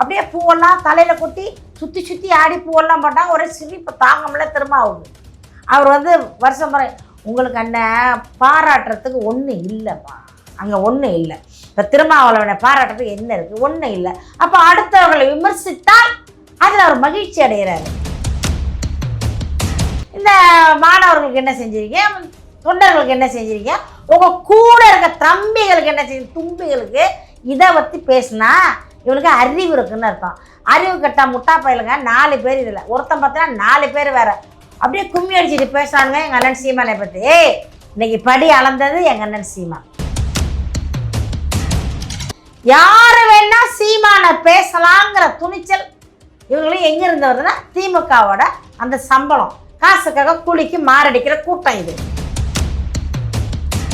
அப்படியே பூவெல்லாம் தலையில் கொட்டி சுற்றி சுற்றி ஆடி பூவெல்லாம் போட்டாங்க. ஒரே சிரிப்பு தாங்க திரும்ப ஆகுது அவர் வந்து வருஷம் முறை உங்களுக்கு அண்ணன் பாராட்டுறதுக்கு ஒன்றும் இல்லைப்பா அங்கே ஒன்றும் இல்லை. இப்போ திருமாவளவனை பாராட்டுறதுக்கு என்ன இருக்குது ஒன்றும் இல்லை. அப்போ அடுத்தவர்களை விமர்சித்தால் அதில் அவர் மகிழ்ச்சி அடைகிறாரு. இந்த மாணவர்களுக்கு என்ன செஞ்சிருக்கீங்க? தொண்டர்களுக்கு என்ன செஞ்சிருக்கீங்க? உங்கள் கூட இருக்க தம்பிகளுக்கு என்ன செஞ்சு தும்பிகளுக்கு இதை பற்றி பேசுனா இவனுக்கு அறிவு இருக்குன்னு அர்த்தம். அறிவு கட்டா முட்டா பயிலுங்க நாலு பேர் இதில். ஒருத்தன் பார்த்தீங்கன்னா நாலு பேர் வேற. அப்படியே கும்மி அடிச்சுட்டு பேசுறானுங்க எங்கள் அண்ணன் சீமானை பற்றி இன்னைக்கு படி அளந்தது எங்கள் அண்ணன் சீமான் யாரு வேணா சீமானை பேசலாங்கிற துணிச்சல் இவங்களும் எங்க இருந்து வருதுன்னா திமுகவோட அந்த சம்பளம். காசுக்காக கூலிக்கு மாரடிக்கிற கூட்டம் இது.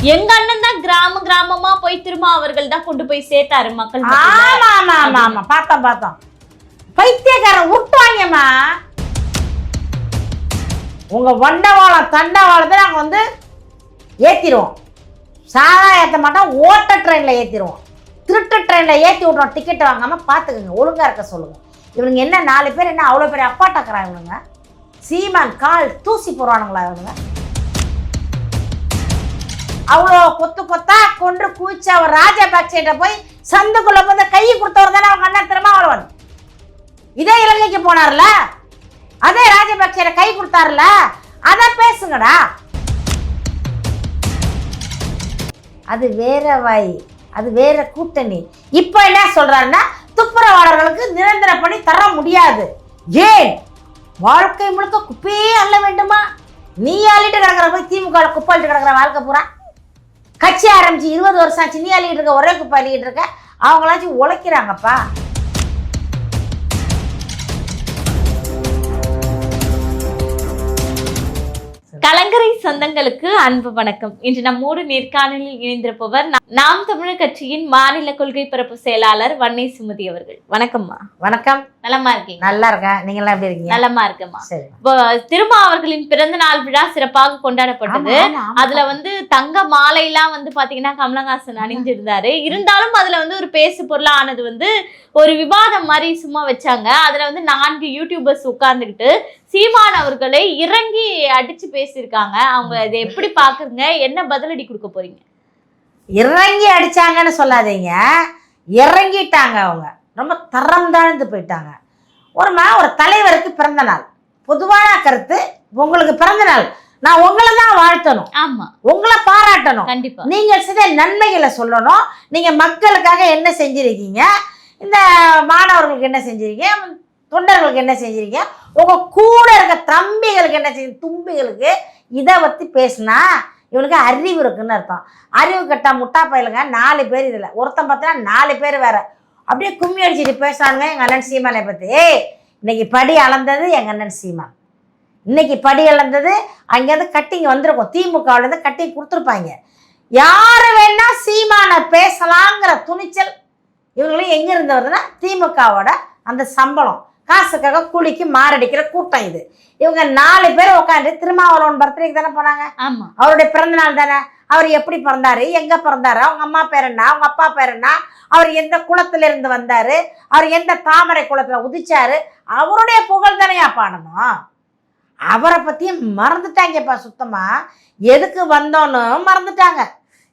எங்க அண்ணன் தான் கிராம கிராமமா போய் திரும்ப அவர்கள் தான் கொண்டு போய் சேர்த்தாரு மக்கள் ஆமா ஆமா ஆமா ஆமா பார்த்தோம் பார்த்தோம். பைத்தியக்காரன் விட்டுவாங்கம்மா. உங்க வண்டவாளம் தண்டவாளத்தை நாங்க வந்து ஏத்திடுவோம். சாதா ஏற்ற மாட்டோம் ஓட்ட ட்ரெயினில் ஏற்றிடுவோம் திருட்டு ட்ரெயினில் ஏற்றி விட்றோம் டிக்கெட் வாங்காமல் பார்த்துக்குங்க ஒழுங்காக இருக்க சொல்லுங்கள் இவனுங்க என்ன நாலு பேர் என்ன அவ்வளோ பெரிய அப்பாட்டக்கிறான் இவனுங்க? சீமான் கால் தூசி போடுறானுங்களா இவனுங்க? அவ்வளோ கொத்து கொத்தா கொன்று குவிச்சு அவர் ராஜபக்சேட்ட போய் சந்துக்குள்ள போய் கையை கொடுத்தவர் தானே அவங்க அண்ணன் திருமாவளவன். இதே இலங்கைக்கு போனார்ல? அதே ராஜபக்சேட கை கொடுத்தாருல? அதை பேசுங்கடா. அது வேற வாய் அது வேற கூட்டணி. இப்போ என்ன சொல்றாருன்னா துப்புரவாளர்களுக்கு நிரந்தர பணி தர முடியாது. ஏன்? வாழ்க்கை முழுக்க குப்பையே அள்ள வேண்டுமா? நீ அள்ளிட்டு கிடக்குற போய் திமுக குப்பை அள்ளிட்டு கிடக்குற வாழ்க்கை பூரா? கட்சி ஆரம்பிச்சு இருபது வருஷம் ஆச்சு நீ இருக்க ஒரே குப்பை அள்ளிட்டு இருக்க அவங்களாச்சும் உழைக்கிறாங்கப்பா. கலங்கரை சொந்தங்களுக்கு அன்பு வணக்கம். இன்று நம்மோடு நேர்காணலில் இணைந்திருப்பவர் நாம் தமிழர் கட்சியின் மாநில கொள்கை பரப்பு செயலாளர் வன்னை சுமதி அவர்கள். வணக்கம்மா. வணக்கம். நலமா இருக்கீங்க? நல்லா இருக்கேன். நீங்களாம் எப்படி இருக்கீங்க? நலமா இருக்கம்மா. திருமா அவர்களின் பிறந்த நாள் விழா சிறப்பாக கொண்டாடப்பட்டது. அதுல வந்து தங்க மாலையெல்லாம் வந்து பாத்தீங்கன்னா கமலஹாசன் அணிஞ்சிருந்தாரு இருந்தாலும் அதுல வந்து ஒரு பேசு பொருளா ஆனது வந்து ஒரு விவாதம் மாதிரி சும்மா வச்சாங்க. அதுல வந்து நான்கு யூடியூபர்ஸ் உட்கார்ந்துகிட்டு சீமான் அவர்களை இறங்கி அடிச்சு பேசியிருக்காங்க. அவங்க இதை எப்படி பாக்குறீங்க என்ன பதிலடி கொடுக்க போறீங்க? இறங்கி அடிச்சாங்கன்னு சொல்லாதீங்க. இறங்கிட்டாங்க அவங்க. ரொம்ப தரம் தாழ்ந்து போயிட்டாங்க. ஒரு மா ஒரு தலைவருக்கு பிறந்த நாள். பொதுவான கருத்து உங்களுக்கு பிறந்த நாள். நான் உங்களை தான் வாழ்த்தணும். ஆமா. உங்களை பாராட்டணும். கண்டிப்பா. நீங்க செய்த நன்மைகளை சொல்லணும். நீங்க மக்களுக்காக என்ன செஞ்சிருக்கீங்க? இந்த மாணவர்களுக்கு என்ன செஞ்சிருக்கீங்க? தொண்டர்களுக்கு என்ன செஞ்சிருக்கீங்க? உங்க கூட இருக்க தம்பிகளுக்கு என்ன செஞ்சு தும்பிகளுக்கு இதை பத்தி பேசினா இவனுக்கு அறிவு இருக்குன்னு அர்த்தம். அறிவு கட்டா முட்டா பயிலுங்க நாலு பேர் இதில். ஒருத்தன் பார்த்தீங்கன்னா நாலு பேர் வேற. அப்படியே கும்மி அடிச்சுட்டு பேசுறானுங்க எங்கள் அண்ணன் சீமானை பற்றி இன்னைக்கு படி அளந்தது எங்கள் அண்ணன் சீமான். இன்னைக்கு படி அளந்தது அங்கேருந்து கட்டிங் வந்திருக்கும். திமுகவிலேருந்து கட்டிங் கொடுத்துருப்பாங்க. யார் வேணா சீமானை பேசலாங்கிற துணிச்சல் இவங்களும் எங்கே இருந்து வருதுன்னா திமுகவோட அந்த சம்பளம். காசுக்காக கூலிக்கு மாரடிக்கிற கூட்டம் இது. இவங்க நாலு பேர் உட்காந்து திருமாவளவன் பர்த்டேக்கு தானே போனாங்க? ஆமா. அவருடைய பிறந்த நாள் தானே? அவர் எப்படி பிறந்தாரு? எங்க பிறந்தாரு? அவங்க அம்மா பேர் என்ன? அவங்க அப்பா பேர் என்ன? அவர் எந்த குளத்துல இருந்து வந்தாரு? அவர் எந்த தாமரை குளத்துல உதிச்சாரு? அவருடைய புகழ் தானே பாடணும் அவரை பத்தியும் மறந்துட்டாங்கப்பா சுத்தமா. எதுக்கு வந்தோன்னு மறந்துட்டாங்க.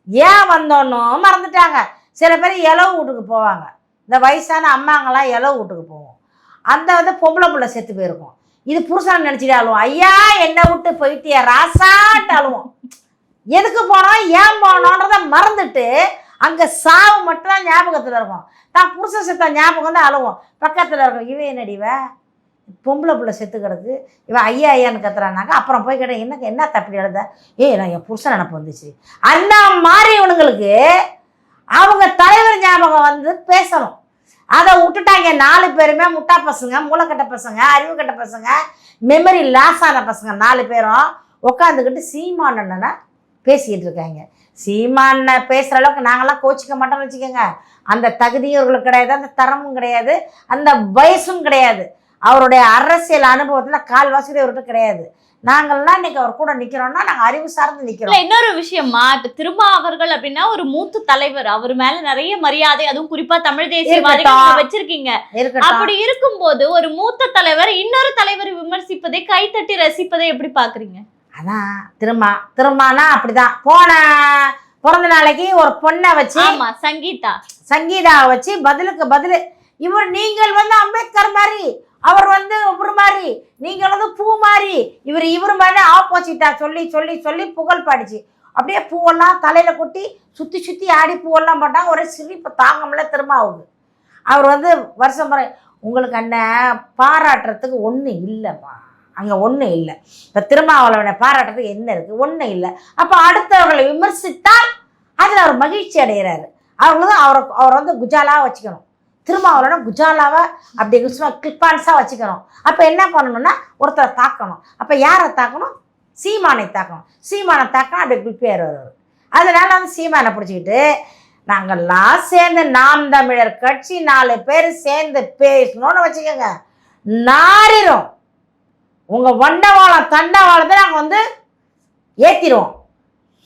ஏன் வந்தோன்னு மறந்துட்டாங்க. சில பேர் இலவு வீட்டுக்கு போவாங்க. இந்த வயசான அம்மாங்கெல்லாம் இலவு வீட்டுக்கு போவோம். அந்த வந்து பொம்பளை பிள்ளை செத்து போயிருக்கும். இது புருஷன் நினச்சிட்டு அழுவோம் ஐயா என்னை விட்டு போயிட்டியா ராசாட்டு அழுவோம் எதுக்கு போனோம் ஏன் போனோன்றத மறந்துட்டு அங்கே சாவு மட்டும் தான் ஞாபகத்தில் இருக்கும். தான் புருஷன் செத்த ஞாபகம் தான் அழுவோம் பக்கத்தில் இருக்கும் இவன் என்னடிவ பொம்பளை பிள்ளை செத்து கிடக்கு. இவன் ஐயா ஐயான்னு கத்துறானாங்க. அப்புறம் போய் கேட்டேன் என்ன என்ன தப்பி எழுத? ஏய் நான் என் புருஷன் நினப்பு வந்துச்சு. அந்த மாதிரி இவனுங்களுக்கு அவங்க தலைவர் ஞாபகம் வந்து பேசணும். அதை விட்டுட்டாங்க. நாலு பேருமே முட்டா பசங்க மூளைக்கட்ட பசங்க அறிவுக்கட்ட பசங்க மெமரி லாஸ் ஆன பசங்க நாலு பேரும் உட்காந்துக்கிட்டு சீமானண்ணனை பேசிக்கிட்டு இருக்காங்க. சீமான பேசுகிற அளவுக்கு நாங்களாம் கோச்சிக்க மாட்டோம்னு வச்சுக்கோங்க. அந்த தகுதியும் இவர்களுக்கு கிடையாது அந்த தரமும் கிடையாது அந்த வயசும் கிடையாது. அவருடைய அரசியல் அனுபவத்தில் கால்வாசி இவர்கிட்ட கிடையாது. நாங்கள்லாம் இன்னைக்கு அவர் கூட நிக்கிறோம்னா நாங்க அறிவு சார்ந்து நிக்கிறோம். இன்னொரு விஷயமா இப்ப திருமா அவர்கள் அப்படின்னா ஒரு மூத்த தலைவர். அவர் மேல நிறைய மரியாதை அதுவும் குறிப்பா தமிழ் தேசியவாதிகள் வச்சிருக்கீங்க. அப்படி இருக்கும்போது ஒரு மூத்த தலைவர் இன்னொரு தலைவர் விமர்சிப்பதை கைத்தட்டி ரசிப்பதை எப்படி பாக்குறீங்க? அதான் திரும்ப திரும்பனா அப்படிதான் போன பிறந்த நாளைக்கு ஒரு பொண்ணை வச்சு ஆமா சங்கீதா. சங்கீதாவை வச்சு பதிலுக்கு பதில். இவர் நீங்கள் வந்து அம்பேத்கர் மாதிரி. அவர் வந்து இவர் மாதிரி நீங்கள் வந்து பூ மாதிரி இவர் இவர் மாதிரி ஆப்போசிட்டா சொல்லி சொல்லி சொல்லி புகழ் பாடிச்சு. அப்படியே பூவெல்லாம் தலையில கொட்டி சுத்தி சுத்தி ஆடி பூவெல்லாம் போட்டாங்க. ஒரே சிரிப்பு தாங்க முடியல திரும்ப ஆகுது. அவர் வந்து வருஷம் முறை உங்களுக்கு அண்ணன் பாராட்டுறதுக்கு ஒன்றும் இல்லைப்பா அங்கே ஒன்றும் இல்லை. இப்போ திருமாவளவனை பாராட்டுறதுக்கு என்ன இருக்குது ஒன்றும் இல்லை. அப்போ அடுத்தவர்களை விமர்சித்தால் அதில் அவர் மகிழ்ச்சி அடைகிறாரு. அவங்க தான் அவரை அவரை வந்து குஜாலாக வச்சுக்கணும். திருமாவளவனை குஜாலாவை அப்படி சும்மா கிளிப்பான்ஸாக வச்சுக்கணும். அப்போ என்ன பண்ணணும்னா ஒருத்தரை தாக்கணும். அப்போ யாரை தாக்கணும்? சீமானை தாக்கணும். சீமானை தாக்கணும் அப்படி குளிப்பேர் வருவார். அதனால வந்து சீமானை பிடிச்சிக்கிட்டு நாங்கள்லாம் சேர்ந்து நாம் தமிழர் கட்சி நாலு பேர் சேர்ந்து பேசணும்னு வச்சுக்கோங்க. நாரிரும். உங்கள் வண்டவாளம் தண்டவாளத்தை நாங்கள் வந்து ஏற்றிடுவோம்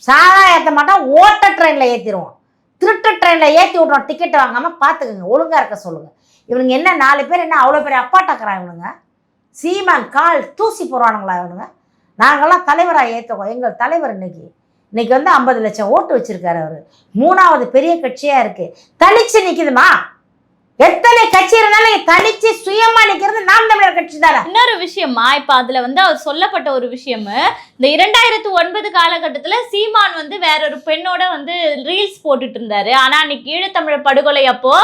சாதா ஏற்ற மாட்டோம் ஓட்ட ட்ரெயினில் ஏற்றிடுவோம் திருட்டு ட்ரெயினில் ஏற்றி விட்றோம் டிக்கெட் வாங்காமல் பார்த்துக்குங்க ஒழுங்காக இருக்க சொல்லுங்கள் இவனுங்க என்ன நாலு பேர் என்ன அவ்வளோ பெரிய அப்பாட்டக்கிறான் இவனுங்க? சீமான் கால் தூசி போடுறானுங்களா இவனுங்க? நாங்கள்லாம் தலைவராக ஏற்றுக்கோம் எங்கள் தலைவர் இன்னைக்கு இன்னைக்கு வந்து ஐம்பது லட்சம் ஓட்டு வச்சுருக்காரு அவர். மூணாவது பெரிய கட்சியாக இருக்குது தளிச்சு நிற்குதுமா எத்தனை கட்சி இருந்தாலும் தனிச்சு சுயமா நிற்கிறது நாம் தமிழர் கட்சி தானே இன்னொரு விஷயமா இப்ப அதுல வந்து அவர் சொல்லப்பட்ட ஒரு விஷயம் இந்த இரண்டாயிரத்து ஒன்பது காலகட்டத்துல சீமான் வந்து வேற ஒரு பெண்ணோட வந்து ரீல்ஸ் போட்டுட்டு இருந்தாரு. ஆனா அன்னைக்கு ஈழத்தமிழர் படுகொலை அப்போ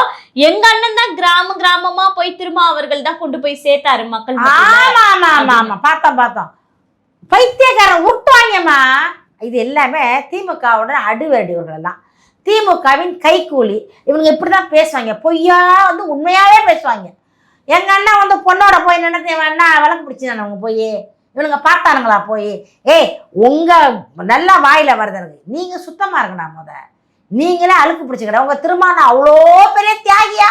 எங்க அண்ணன் தான் கிராம கிராமமா போய் திரும்ப அவர்கள் தான் கொண்டு போய் சேர்த்தாரு மக்கள். ஆமா ஆமா ஆமா ஆமா பார்த்தோம் பார்த்தோம். பைத்தியக்காரன் விட்டுவாங்கம்மா இது எல்லாமே திமுகவோட அடிவடி இவர்களெல்லாம் திமுகவின் கைக்கூலி இவங்க இப்படி தான் பேசுவாங்க. பொய்யா வந்து உண்மையாகவே பேசுவாங்க. எங்கள் அண்ணா வந்து பொண்ணோட போய் நினைச்சு அண்ணா விளக்கு பிடிச்சானு அவங்க போய்? இவனுங்க பார்த்தானுங்களா போய்? ஏய் உங்கள் நல்லா வாயில் வருதுங்க நீங்கள் சுத்தமாக இருக்கணும் முத. நீங்களே அழுக்கு பிடிச்சிக்கிற உங்கள் திருமணம் அவ்வளோ பெரிய தியாகியா?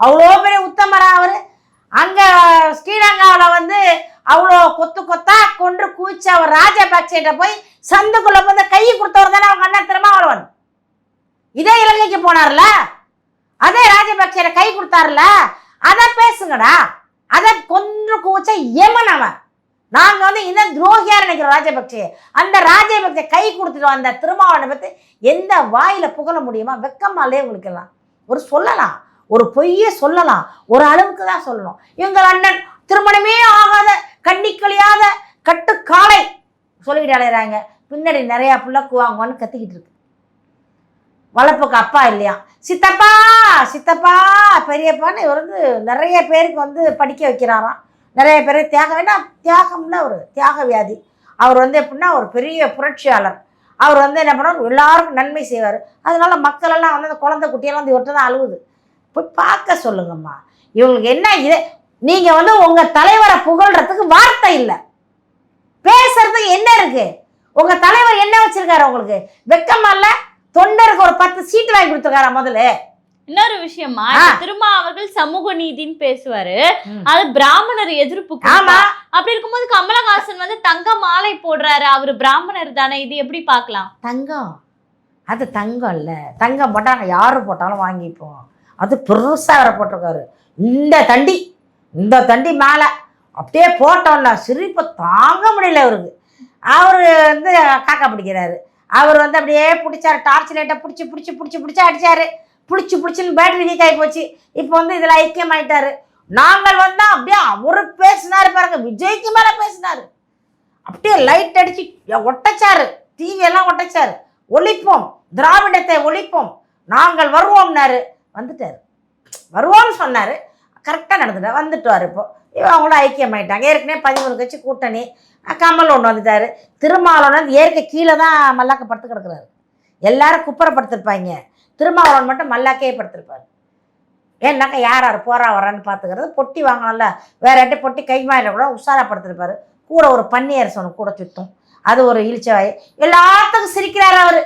அவ்வளோ பெரிய உத்தமரா அவர். அங்கே ஸ்ரீலங்காவில் வந்து அவ்வளோ கொத்து கொத்தா கொன்று குவிச்சு அவர் ராஜபக்சேட்ட போய் சந்துக்குள்ளே வந்து கையை கொடுத்தவர் தானே அவங்க அண்ணன் திருமாவளவன். இதே இலங்கைக்கு போனார்ல? அதே ராஜபக்சேட கை கொடுத்தாருல? அதை பேசுங்கடா. அதை கொன்று கூச்ச எமன் அவன். நாங்க வந்து இந்த துரோகியா நினைக்கிறோம் ராஜபக்சே. அந்த ராஜபக்சே கை கொடுத்துட்டு அந்த திருமாவளவனை பத்தி எந்த வாயில புகழ முடியுமா? வெக்கமாலே உங்களுக்கு எல்லாம் ஒரு சொல்லலாம். ஒரு பொய்யை சொல்லலாம். ஒரு அளவுக்கு தான் சொல்லணும். எங்கள் அண்ணன் திருமணமே ஆகாத கண்ணி கழியாத கட்டு சொல்லிக்கிட்டு அலையிறாங்க. பின்னாடி நிறையா புள்ள குவாங்கன்னு கத்திக்கிட்டு இருக்கு. வளர்ப்புக்கு அப்பா இல்லையா? சித்தப்பா சித்தப்பா பெரியப்பான்னு இவர் வந்து நிறைய பேருக்கு வந்து படிக்க வைக்கிறாராம். நிறைய பேர் தியாகம் ஏன்னா தியாகம்னா ஒரு தியாக வியாதி. அவர் வந்து எப்படின்னா ஒரு பெரிய புரட்சியாளர். அவர் வந்து என்ன பண்ணுவார்? எல்லாருக்கும் நன்மை செய்வார். அதனால மக்களெல்லாம் வந்து அந்த குழந்தை குட்டியெல்லாம் வந்து இவர்கிட்ட தான் அழுகுது போய் பார்க்க சொல்லுங்கம்மா. இவங்களுக்கு என்ன இது? நீங்கள் வந்து உங்கள் தலைவரை புகழ்றதுக்கு வார்த்தை இல்லை. பேசுறதுக்கு என்ன இருக்குது உங்கள் தலைவர் என்ன வச்சுருக்காரு உங்களுக்கு? வெக்கமா இல்லை? தொண்டருக்கு ஒரு பத்து சீட்டு வாங்கி கொடுத்துருக்காரா முதல்ல? இன்னொரு விஷயமா திரும்ப அவர்கள் சமூக நீதின்னு பேசுவாரு. அது பிராமணர் எதிர்ப்பு. அப்படி இருக்கும்போது கமலஹாசன் வந்து தங்க மாலை போடுறாரு. அவரு பிராமணர் தானே இது எப்படி பார்க்கலாம்? தங்கம். அது தங்கம் இல்ல. தங்கம் போட்டாங்க யாரு போட்டாலும் வாங்கிப்போம். அது பெருசா வேற போட்டிருக்காரு. இந்த தண்டி இந்த தண்டி மேலே அப்படியே போட்டோம்ல. சிரிப்பை தாங்க முடியல அவருக்கு. அவர் வந்து காக்கா பிடிக்கிறாரு. அவர் வந்து அப்படியே பிடிச்சாரு டார்ச் லைட்டை பிடிச்சி பிடிச்சி பிடிச்சி பிடிச்சி அடிச்சாரு. பிடிச்சி பிடிச்சின்னு பேட்டரி வீக் ஆகி போச்சு. இப்போ வந்து இதில் ஐக்கியமாயிட்டாரு நாங்கள் வந்தால் அப்படியே அவரு பேசினாரு பாருங்க விஜய்க்கு மேலே பேசினார். அப்படியே லைட் அடிச்சு ஒட்டச்சாரு. டிவியெல்லாம் ஒட்டச்சாரு. ஒழிப்போம் திராவிடத்தை ஒழிப்போம். நாங்கள் வருவோம்னாரு. வந்துட்டார். வருவோம்னு சொன்னார். கரெக்டாக நடந்துட்டார் வந்துட்டார் இப்போ. அவங்களும் ஐக்கியம் ஆயிட்டாங்க ஏற்கனவே பதிமூணு கட்சி கூட்டணி கமல் ஒன்று வந்துட்டார். திருமாவளவன் வந்து ஏற்க கீழே தான் மல்லாக்க படுத்து கிடக்குறாரு. எல்லாரும் குப்பரப்படுத்திருப்பாங்க திருமாவளவன் மட்டும் மல்லாக்கே படுத்திருப்பார். ஏன்னாக்கா யார் யார் போறா வரான்னு பார்த்துக்கிறது பொட்டி வாங்கணும்ல வேற யார்ட்ட பொட்டி கை மாயில கூட உஷாரப்படுத்திருப்பார் கூட ஒரு பன்னியர் சொன்ன கூட சுத்தும். அது ஒரு இழிச்சவாய் எல்லாத்துக்கும் சிரிக்கிறாரு அவர்.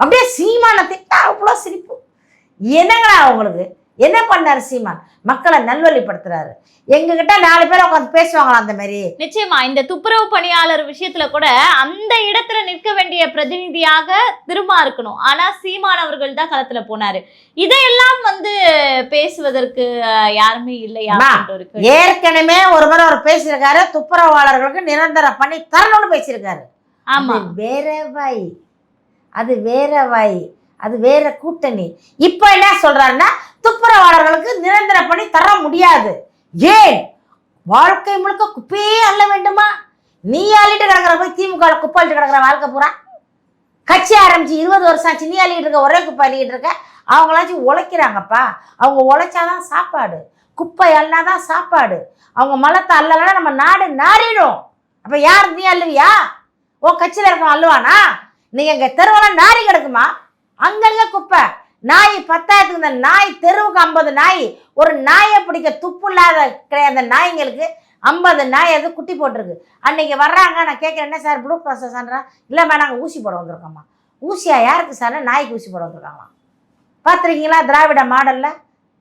அப்படியே சீமான திட்டா அவ்வளோ சிரிப்பு. என்னங்களா அவங்களுக்கு? என்ன பண்ணாரு சீமான்? மக்களை நல்வழிப்படுத்துறாரு. எங்ககிட்ட நாலு பேர் உட்காந்து பேசுவாங்களா அந்த மாதிரி? நிச்சயமா இந்த துப்புரவு பணியாளர் விஷயத்துல கூட அந்த இடத்துல நிற்க வேண்டிய பிரதிநிதியாக திரும்ப இருக்கணும். ஆனா சீமான் அவர்கள் தான் களத்துல போனாரு. இதையெல்லாம் வந்து பேசுவதற்கு யாருமே இல்லையா. ஏற்கனவே ஒரு முறை அவர் பேசியிருக்காரு துப்புரவாளர்களுக்கு நிரந்தர பணி தரணும்னு பேசியிருக்காரு. ஆமா. வேற வாய் அது வேற வாய் அது வேற கூட்டணி. இப்போ என்ன சொல்றாருன்னா துப்புரவாளர்களுக்கு நிரந்தர பணி தர முடியாது. ஏன்? வாழ்க்கை முழுக்க குப்பையே அள்ள வேண்டுமா? நீ அள்ளிட்டு கிடக்குற போய் திமுக ல குப்பை அள்ளிட்டு கிடக்குற வாழ்க்கை பூரா? கட்சி ஆரம்பிச்சு இருபது வருஷம் ஆச்சு நீ அள்ளிட்டு இருக்க ஒரே குப்பை அள்ளிட்டு இருக்க. அவங்களாச்சும் உழைக்கிறாங்கப்பா. அவங்க உழைச்சாதான் சாப்பாடு. குப்பை அல்லாதான் சாப்பாடு. அவங்க மலத்தை அல்லலாம் நம்ம நாடு நாரிடும் அப்போ யார் நீ அள்ளுவியா? உன் கட்சியில் இருக்கவன் அள்ளுவானா? நீ எங்கள் தெருவெல்லாம் நாரி கிடக்குமா? அங்கங்க குப்பை. நாய் பத்தாயிரத்துக்கு இந்த நாய் தெருவுக்கு ஐம்பது நாய். ஒரு நாயை பிடிக்க துப்பு இல்லாத கிடையாது. அந்த நாய்ங்களுக்கு ஐம்பது நாய் அது குட்டி போட்டிருக்கு. அன்னைக்கு வர்றாங்க நான் கேட்குறேன் என்ன சார் ப்ளூ ப்ராசஸ்ன்றா இல்லைம்மா நாங்கள் ஊசி போட வந்திருக்கோம்மா. ஊசியா? யாருக்கு சார்? நாய்க்கு ஊசி போட வந்திருக்காங்களா பார்த்துருக்கீங்களா? திராவிட மாடலில்?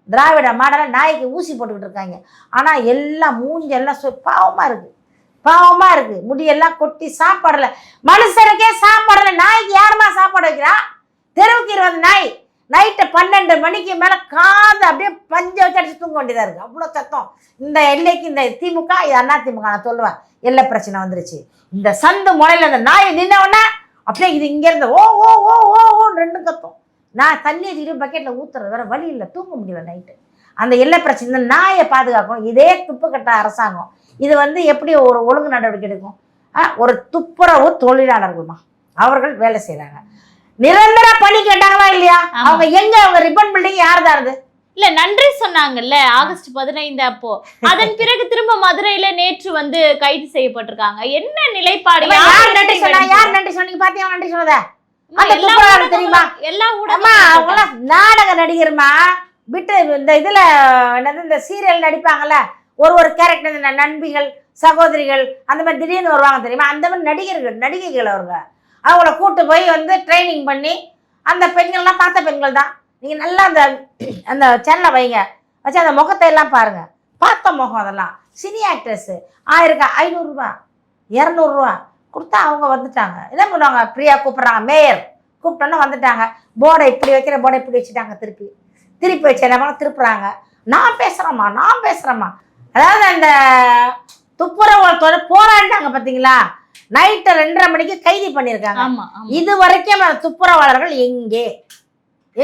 திராவிட மாடலில் நாய்க்கு ஊசி போட்டுக்கிட்டு இருக்காங்க. ஆனால் எல்லாம் மூஞ்செல்லாம் சொ பாவமாக இருக்குது பாவமாக இருக்குது முடியெல்லாம் கொட்டி சாப்பாடல. மனுஷனுக்கே சாப்பாடலை. நாய்க்கு யாரும்மா சாப்பாடு வைக்கிறா? தெருவுக்கு இருபது நாய் நைட்டு பன்னெண்டு மணிக்கு மேலே காது அப்படியே பஞ்ச வச்சு அடிச்சு தூங்க வேண்டியதாக இருக்குது அவ்வளோ சத்தம். இந்த எல்லைக்கு இந்த திமுக இது அண்ணா திமுக நான் சொல்லுவேன். எல்லை பிரச்சனை வந்துருச்சு. இந்த சந்து முனையில் அந்த நாய் நின்னவுடனே அப்படியே இது இங்கேருந்து ஓ ஓ ஓ ஓ ஓன்னு ரெண்டும் கத்தும் நான் தண்ணி வச்சுக்கிட்டு பக்கெட்டில் ஊற்றுறது வேறு வழி இல்லை. தூங்க முடியல நைட்டு அந்த எல்லை பிரச்சனை இந்த நாயை பாதுகாக்கும். இதே துப்பு கட்ட அரசாங்கம். இது வந்து எப்படி ஒரு ஒழுங்கு நடவடிக்கை எடுக்கும்? ஆ, ஒரு துப்புரவு தொழிலாளர்கள்மா அவர்கள் வேலை செய்கிறாங்க நிரந்தர பணி கேட்டாங்களா இல்லையா. அவங்க எங்க? அவங்க ரிப்பன் பில்டிங் யார் தான் இல்ல நன்றி சொன்னாங்கல்ல ஆகஸ்ட் பதினைந்து அப்போ. அதன் பிறகு திரும்ப மதுரையில நேற்று வந்து கைது செய்யப்பட்டிருக்காங்க. என்ன நிலைப்பாடு? யார் நன்றி சொன்னா யார் நன்றி சொன்னீங்க? பாத்தியா நன்றி சொன்னத? அந்த தெரியுமா? எல்லா அம்மா ஊடகங்களும் அவங்களாம் நாடக நடிகர்மா? விட்டு இந்த இதுல என்னது இந்த சீரியல் நடிப்பாங்கல்ல? ஒரு ஒரு கேரக்டர் இந்த நண்பிகள் சகோதரிகள் அந்த மாதிரி திடீர்னு வருவாங்க தெரியுமா? அந்த மாதிரி நடிகர்கள் நடிகைகள் அவங்க அவங்கள கூட்டு போய் வந்து ட்ரைனிங் பண்ணி அந்த பெண்கள்லாம் பார்த்த பெண்கள் தான் நீங்கள் நல்லா அந்த அந்த சேனலை வைங்க. வச்சு அந்த முகத்தை எல்லாம் பாருங்க. பார்த்த முகம் அதெல்லாம். சினி ஆக்ட்ரஸ்ஸு ஆயிரக்கா. ஐநூறுரூவா இரநூறுவா கொடுத்தா அவங்க வந்துட்டாங்க. என்ன பண்ணுவாங்க? பிரியா கூப்பிட்றாங்க. மேயர் கூப்பிட்டோன்னா வந்துட்டாங்க. போர்டை இப்படி வைக்கிற போர்டை இப்படி வச்சுட்டாங்க திருப்பி. திருப்பி வச்சு என்ன திருப்புறாங்க. நான் பேசுகிறேம்மா நான் பேசுகிறேம்மா அதாவது அந்த துப்புரவு போராடினாங்க பார்த்தீங்களா நைட்டு ரெண்டரை மணிக்கு கைது பண்ணியிருக்காங்க. இது வரைக்கும் துப்புரவாளர்கள் எங்கே?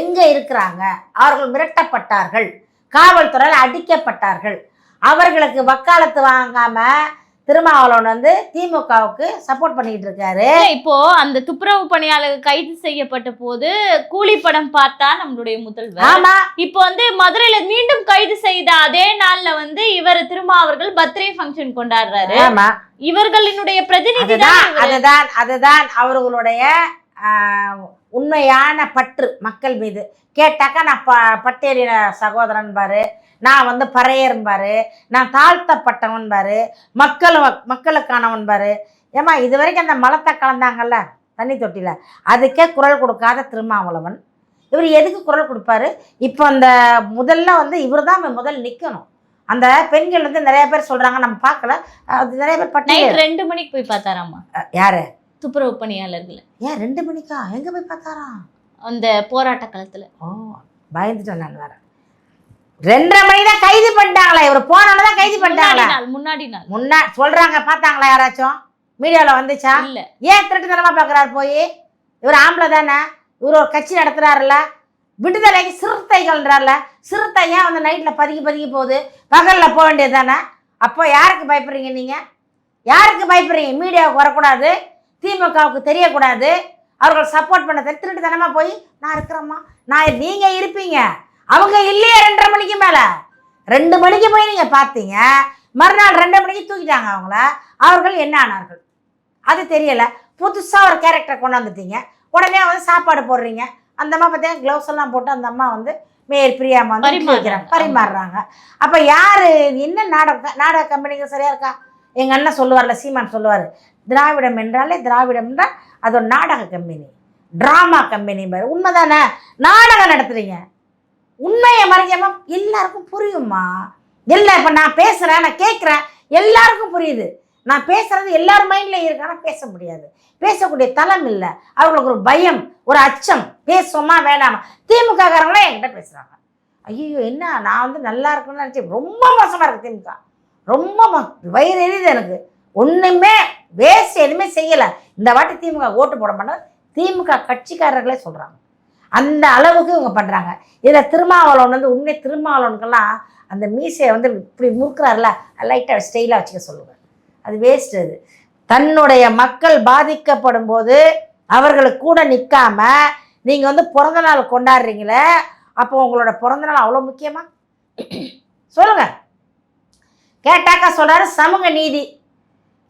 எங்க இருக்கிறாங்க? அவர்கள் மிரட்டப்பட்டார்கள். காவல்துறையில் அடிக்கப்பட்டார்கள். அவர்களுக்கு வக்காலத்து வாங்காம திருமாவளவன் வந்து திமுகவுக்கு சப்போர்ட் பண்ணிட்டு இருக்காரு. இப்போ அந்த துப்புரவு பணியாளர் கைது செய்யப்பட்ட போது கூலி படம் பார்த்தா நம்மளுடைய முதல்வர். ஆமா. இப்போ வந்து மதுரையில மீண்டும் கைது செய்த அதே நாள்ல வந்து இவர் திரும்ப அவர்கள் பர்த்டே ஃபங்க்ஷன் கொண்டாடுறாரு. ஆமா. இவர்களினுடைய பிரதிநிதி தான். அதுதான் அதுதான் அவர்களுடைய உண்மையான பற்று மக்கள் மீது. கேட்டாக்கா நான் ப பட்டேலின சகோதரன் பாரு. நான் வந்து பறையன் பாரு. நான் தாழ்த்தப்பட்டவன் பாரு. மக்கள் மக்களுக்கானவன் பாரு. ஏமா இது வரைக்கும் அந்த மலத்தை கலந்தாங்கல்ல தண்ணி தொட்டியில். அதுக்கே குரல் கொடுக்காத திருமாவளவன். இவர் எதுக்கு குரல் கொடுப்பாரு? இப்போ அந்த முதல்ல வந்து இவர் தான் முதல் நிற்கணும் அந்த பெண்கள் வந்து நிறைய பேர் சொல்றாங்க நம்ம பார்க்கல. அது நிறைய பேர் பட்டியல் நைட் ரெண்டு மணிக்கு போய் பார்த்தாராமா யாரு? துப்புரவு பணியாளர்கள். ஏன் ரெண்டு மணிக்கா? எங்க போய் பார்த்தாரா? அந்த போராட்ட களத்துல. ஓ பயந்துட்டேன் நான் வேற. ரெண்டரை மணி தான் கைது பண்ணிட்டாங்களா. இவர் போனோன்னு தான் கைது பண்ணிட்டாங்களா. முன்னாடி நாள். முன்னா சொல்றாங்க பார்த்தாங்களா யாராச்சும்? மீடியாவில் வந்துச்சா? இல்ல. ஏன் திருட்டுத்தனமா பார்க்குறாரு போய்? இவர் ஆம்பளை தானே? இவர் ஒரு கட்சி நடத்துறாருல்ல. விடுதலைக்கு சிறுத்தைகள்ன்றார்ல. சிறுத்தை ஏன் வந்து நைட்டில் பதுக்கி பதுக்கி போகுது? பகலில் போக வேண்டியது தானே? அப்போ யாருக்கு பயப்படுறீங்க நீங்கள் யாருக்கு பயப்படுறீங்க? மீடியாவுக்கு வரக்கூடாது. திமுகவுக்கு தெரியக்கூடாது. அவர்கள் சப்போர்ட் பண்ண திருட்டுத்தனமா போய் நான் இருக்கிறேம்மா. நான் நீங்கள் இருப்பீங்க. அவங்க இல்லையே ரெண்டரை மணிக்கு மேலே. ரெண்டு மணிக்கு போய் நீங்கள் பார்த்தீங்க. மறுநாள் ரெண்டு மணிக்கு தூக்கிட்டாங்க அவங்கள. அவர்கள் என்ன ஆனார்கள்? அது தெரியல. புதுசாக ஒரு கேரக்டர் கொண்டு வந்துட்டீங்க. உடனே வந்து சாப்பாடு போடுறீங்க. அந்த அம்மா பார்த்தீங்கன்னா க்ளவுஸ் எல்லாம் போட்டு அந்த அம்மா வந்து மேயர் பிரியாம வந்து பரிமாறுறாங்க. அப்போ யாரு? என்ன நாடக நாடக கம்பெனிங்க சரியா இருக்கா? எங்க அண்ணன் சொல்லுவார்ல சீமான் சொல்லுவார். திராவிடம் என்றாலே திராவிடம் என்றால் அது ஒரு நாடக கம்பெனி. ட்ராமா கம்பெனி பாரு. உண்மைதானே? நாடகம் நடத்துறீங்க. உண்மையை மறைஞ்சமா எல்லாருக்கும் புரியுமா? இல்லை இப்போ நான் பேசுகிறேன் நான் கேட்குறேன் எல்லாருக்கும் புரியுது. நான் பேசுறது எல்லார் மைண்ட்லையும் இருக்கு ஆனால் பேச முடியாது. பேசக்கூடிய தளம் இல்லை. அவங்களுக்கு ஒரு பயம் ஒரு அச்சம். பேசுவோமா வேணாமா? திமுக காரங்களே என்கிட்ட பேசுகிறாங்க ஐயோ என்ன? நான் வந்து நல்லா இருக்குன்னு நினச்சி ரொம்ப மோசமாக இருக்குது திமுக. ரொம்ப மோ- வயிறு எரியுது எனக்கு. ஒன்றுமே வேஸ்ட் எதுவுமே செய்யலை. இந்த வாட்டி திமுக ஓட்டு போட மாட்டோம் திமுக கட்சிக்காரர்களே சொல்கிறாங்க அந்த அளவுக்கு இவங்க பண்ணுறாங்க இதில் திருமாவளவன் வந்து உண்மை திருமாவளவனுக்கெல்லாம் அந்த மீசையை வந்து இப்படி முறுக்கிறாருல லைட்டாக ஸ்டைலாக வச்சுக்க சொல்லுவேன் அது வேஸ்ட் அது. தன்னுடைய மக்கள் பாதிக்கப்படும் போது அவர்களுக்கு கூட நிற்காம நீங்கள் வந்து பிறந்த நாள் கொண்டாடுறீங்களே அப்போ உங்களோட பிறந்த நாள் அவ்வளோ முக்கியமா? சொல்லுங்கள் கேட்டாக்கா சொல்கிறாரு சமூக நீதி.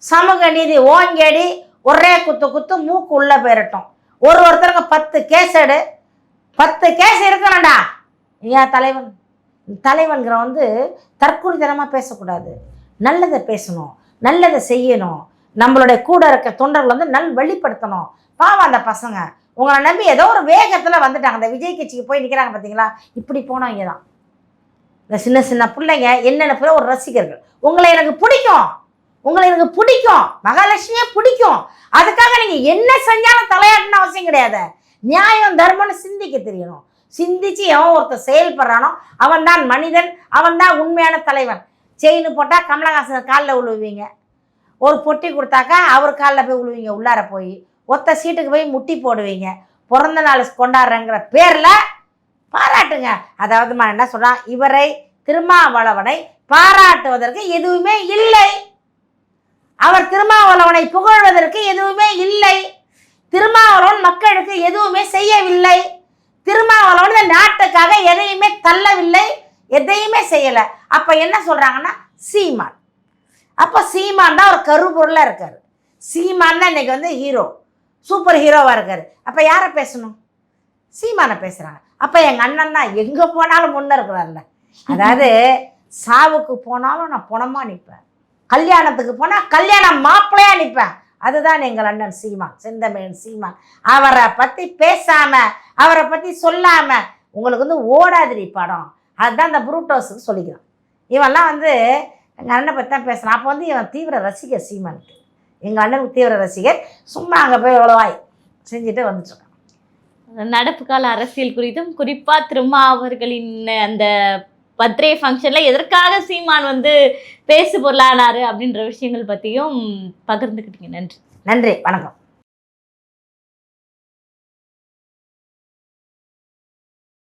சமூக நீதி ஓங்கேடி ஒரே குத்து குத்து மூக்கு உள்ளே போயிரட்டும். ஒரு ஒருத்தருக்கு பத்து கேஸ் எடு. பத்து கேஸ் இருக்கணும்டா. ஏன் தலைவன்? தலைவன்கிற வந்து தற்கொலைத்தனமாக பேசக்கூடாது. நல்லதை பேசணும். நல்லதை செய்யணும். நம்மளுடைய கூட இருக்க தொண்டர்கள் வந்து நல் வெளிப்படுத்தணும். பாவம் அந்த பசங்க. உங்களை நம்பி ஏதோ ஒரு வேகத்தில் வந்துட்டாங்க. அந்த விஜய் கட்சிக்கு போய் நிற்கிறாங்க பார்த்தீங்களா இப்படி போனவங்க தான் இந்த சின்ன சின்ன பிள்ளைங்க என்னென்ன ஒரு ரசிகர்கள். உங்களை எனக்கு பிடிக்கும். உங்களை எனக்கு பிடிக்கும். மகாலட்சுமியே பிடிக்கும். அதுக்காக நீங்கள் என்ன செஞ்சாலும் தலையாட்டின அவசியம் கிடையாது. நியாயம் தர்மம்னு சிந்திக்க தெரியணும். சிந்திச்சு எவன் ஒருத்தர் செயல்படுறானோ அவன் தான் மனிதன் அவன் தான் உண்மையான தலைவன். செயின் போட்டால் கமலஹாசன் காலில் உழுவீங்க ஒரு பொட்டி கொடுத்தாக்கா அவர் காலில் போய் உழுவீங்க உள்ளார போய். ஒத்த சீட்டுக்கு போய் முட்டி போடுவீங்க. பிறந்த நாள் கொண்டாடுறேங்கிற பேரில் பாராட்டுங்க. அதாவது நான் என்ன சொல்கிறான் இவரை திருமாவளவனை பாராட்டுவதற்கு எதுவுமே இல்லை. அவர் திருமாவளவனை புகழ்வதற்கு எதுவுமே இல்லை. திருமாவளவன் மக்களுக்கு எதுவுமே செய்யவில்லை. திருமாவளவன் இந்த நாட்டுக்காக எதையுமே தள்ளவில்லை. எதையுமே செய்யலை. அப்போ என்ன சொல்கிறாங்கன்னா சீமான். அப்போ சீமான் தான் ஒரு கருப்பொருளாக இருக்கார். சீமான் தான் இன்றைக்கி வந்து ஹீரோ சூப்பர் ஹீரோவாக இருக்கார். அப்போ யாரை பேசணும்? சீமானை பேசுகிறாங்க அப்போ எங்கள் அண்ணன் தான் எங்கே போனாலும் முன்னே இருக்கிறார்ல அதாவது சாவுக்கு போனாலும் நான் புணமாக நிற்பேன் கல்யாணத்துக்கு போனால் கல்யாணம் மாப்பிள்ளையாக நிற்பேன் அதுதான் எங்கள் அண்ணன் சீமான் செந்தமிழன் சீமான். அவரை பற்றி பேசாமல் அவரை பற்றி சொல்லாமல் உங்களுக்கு வந்து ஓடாதிரி படம். அதுதான் இந்த புரூட்டோஸுக்கு சொல்லிக்கிறான் இவன்லாம் வந்து எங்கள் அண்ணனை பற்றி தான் பேசுகிறான் அப்போ வந்து இவன் தீவிர ரசிகர் சீமானுக்கு. எங்கள் அண்ணனுக்கு தீவிர ரசிகர். சும்மா அங்கே போய் எவ்வளோவாய் செஞ்சுட்டு வந்துட்டுருக்கான் நடப்பு கால அரசியல் குறித்தும் குறிப்பாக திருமா அவர்களின் அந்த பர்த்டே ஃபங்க்ஷன்ல எதற்காக சீமான் வந்து பேசு பொருளானாரு அப்படின்ற விஷயங்கள் பத்தியும் பகிர்ந்துக்கிட்டீங்க. நன்றி. நன்றி. வணக்கம்.